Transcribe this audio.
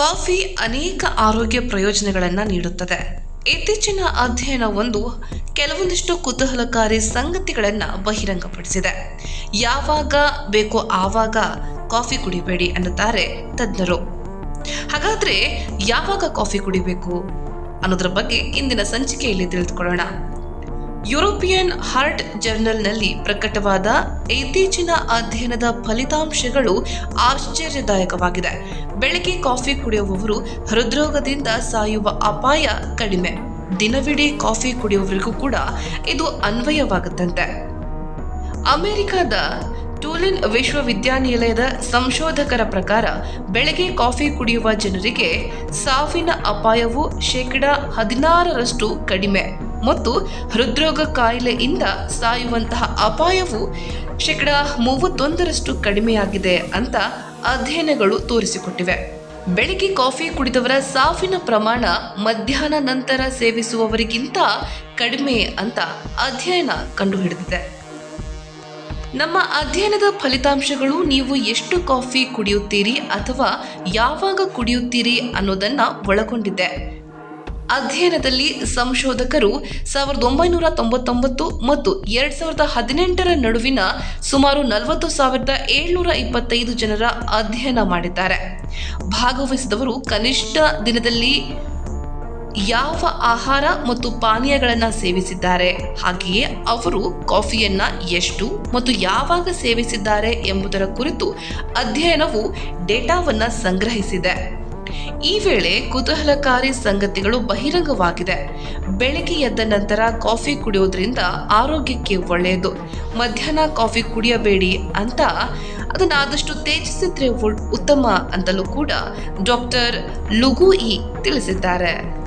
Coffee ಅನೇಕ ಆರೋಗ್ಯ ಪ್ರಯೋಜನಗಳನ್ನು ನೀಡುತ್ತದೆ. ಇತ್ತೀಚಿನ ಅಧ್ಯಯನವೊಂದು ಕೆಲವೊಂದಿಷ್ಟು ಕುತೂಹಲಕಾರಿ ಸಂಗತಿಗಳನ್ನು ಬಹಿರಂಗಪಡಿಸಿದೆ. ಯಾವಾಗ ಬೇಕೋ ಆವಾಗ ಕಾಫಿ ಕುಡಿಬೇಡಿ ಅನ್ನುತ್ತಾರೆ ತಜ್ಞರು. ಹಾಗಾದ್ರೆ ಯಾವಾಗ ಕಾಫಿ ಕುಡಿಬೇಕು ಅನ್ನೋದ್ರ ಬಗ್ಗೆ ಇಂದಿನ ಸಂಚಿಕೆಯಲ್ಲಿ ತಿಳಿದುಕೊಳ್ಳೋಣ. ಯುರೋಪಿಯನ್ ಹಾರ್ಟ್ ಜರ್ನಲ್ನಲ್ಲಿ ಪ್ರಕಟವಾದ ಇತ್ತೀಚಿನ ಅಧ್ಯಯನದ ಫಲಿತಾಂಶಗಳು ಆಶ್ಚರ್ಯದಾಯಕವಾಗಿದೆ. ಬೆಳಗ್ಗೆ ಕಾಫಿ ಕುಡಿಯುವವರು ಹೃದ್ರೋಗದಿಂದ ಸಾಯುವ ಅಪಾಯ ಕಡಿಮೆ. ದಿನವಿಡೀ ಕಾಫಿ ಕುಡಿಯುವವರಿಗೂ ಕೂಡ ಇದು ಅನ್ವಯವಾಗುತ್ತಂತೆ. ಅಮೆರಿಕದ ಟೂಲಿನ್ ವಿಶ್ವವಿದ್ಯಾನಿಲಯದ ಸಂಶೋಧಕರ ಪ್ರಕಾರ ಬೆಳಗ್ಗೆ ಕಾಫಿ ಕುಡಿಯುವ ಜನರಿಗೆ ಸಾವಿನ ಅಪಾಯವು ಶೇಕಡಾ ಹದಿನಾರರಷ್ಟು ಕಡಿಮೆ. ಮತ್ತು ಹೃದ್ರೋಗ ಕಾಯಿಲೆಯಿಂದ ಸಾಯುವಂತಹ ಅಪಾಯವು ಶೇಕಡ ಮೂವತ್ತೊಂದರಷ್ಟು ಕಡಿಮೆಯಾಗಿದೆ ಅಂತ ಅಧ್ಯಯನಗಳು ತೋರಿಸಿಕೊಟ್ಟಿವೆ. ಬೆಳಿಗ್ಗೆ ಕಾಫಿ ಕುಡಿದವರ ಸಾವಿನ ಪ್ರಮಾಣ ಮಧ್ಯಾಹ್ನ ನಂತರ ಸೇವಿಸುವವರಿಗಿಂತ ಕಡಿಮೆ ಅಂತ ಅಧ್ಯಯನ ಕಂಡುಹಿಡಿದಿದೆ. ನಮ್ಮ ಅಧ್ಯಯನದ ಫಲಿತಾಂಶಗಳು ನೀವು ಎಷ್ಟು ಕಾಫಿ ಕುಡಿಯುತ್ತೀರಿ ಅಥವಾ ಯಾವಾಗ ಕುಡಿಯುತ್ತೀರಿ ಅನ್ನೋದನ್ನ ಒಳಗೊಂಡಿದೆ. ಅಧ್ಯಯನದಲ್ಲಿ ಸಂಶೋಧಕರು ಸಾವಿರದ ಒಂಬೈನೂರ ತೊಂಬತ್ತೊಂಬತ್ತು ಮತ್ತು ಎರಡ್ ಸಾವಿರದ ಹದಿನೆಂಟರ ನಡುವಿನ ಸುಮಾರು ನಲವತ್ತು ಸಾವಿರದ ಏಳ್ನೂರ ಇಪ್ಪತ್ತೈದು ಜನರ ಅಧ್ಯಯನ ಮಾಡಿದ್ದಾರೆ. ಭಾಗವಹಿಸಿದವರು ಕನಿಷ್ಠ ದಿನದಲ್ಲಿ ಯಾವ ಆಹಾರ ಮತ್ತು ಪಾನೀಯಗಳನ್ನು ಸೇವಿಸಿದ್ದಾರೆ? ಹಾಗೆಯೇ ಅವರು ಕಾಫಿಯನ್ನ ಎಷ್ಟು ಮತ್ತು ಯಾವಾಗ ಸೇವಿಸಿದ್ದಾರೆ ಎಂಬುದರ ಕುರಿತು ಅಧ್ಯಯನವು ಡೇಟಾವನ್ನ ಸಂಗ್ರಹಿಸಿದೆ. ಈ ವೇಳೆ ಕುತೂಹಲಕಾರಿ ಸಂಗತಿಗಳು ಬಹಿರಂಗವಾಗಿದೆ. ಬೆಳಗ್ಗೆ ಎದ್ದ ನಂತರ ಕಾಫಿ ಕುಡಿಯೋದ್ರಿಂದ ಆರೋಗ್ಯಕ್ಕೆ ಒಳ್ಳೆಯದು. ಮಧ್ಯಾಹ್ನ ಕಾಫಿ ಕುಡಿಯಬೇಡಿ ಅಂತ ಅದನ್ನು ಆದಷ್ಟು ತೇಜಿಸಿದ್ರೆ ಉತ್ತಮ ಅಂತಲೂ ಕೂಡ ಡಾಕ್ಟರ್ ಲುಗು ಇ ತಿಳಿಸಿದ್ದಾರೆ.